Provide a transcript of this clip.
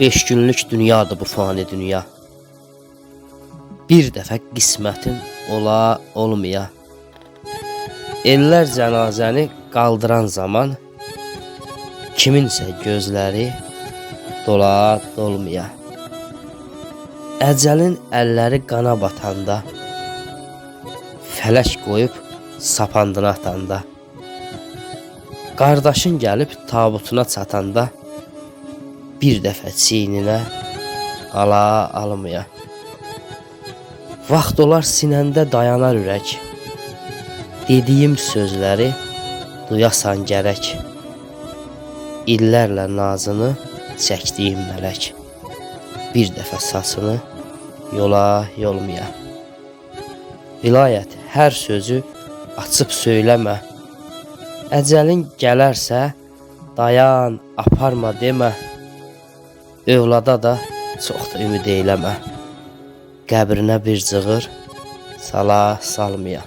Beş günlük dünyadır bu fani dünya. Bir dəfə qismətin ola olmaya. Ellər cənazəni qaldıran zaman kiminsə gözləri dola dolmaya. Əcəlin əlləri qana batanda fələk qoyub sapandına atanda Qardaşın gəlib tabutuna çatanda bir dəfə çiyninə ala almaya. Vaxt olar sinəndə dayanar ürək. Dediyim sözləri duyasan gərək. İllərlə nazını çəkdiyim mələk. Bir dəfə sasını yola yolmaya. Vilayət hər sözü açıb söyləmə. Əcəlin gələrsə dayan, aparma demə. Övlada da çox da ümid eyləmə. Qəbrinə bir cığır sala salmaya.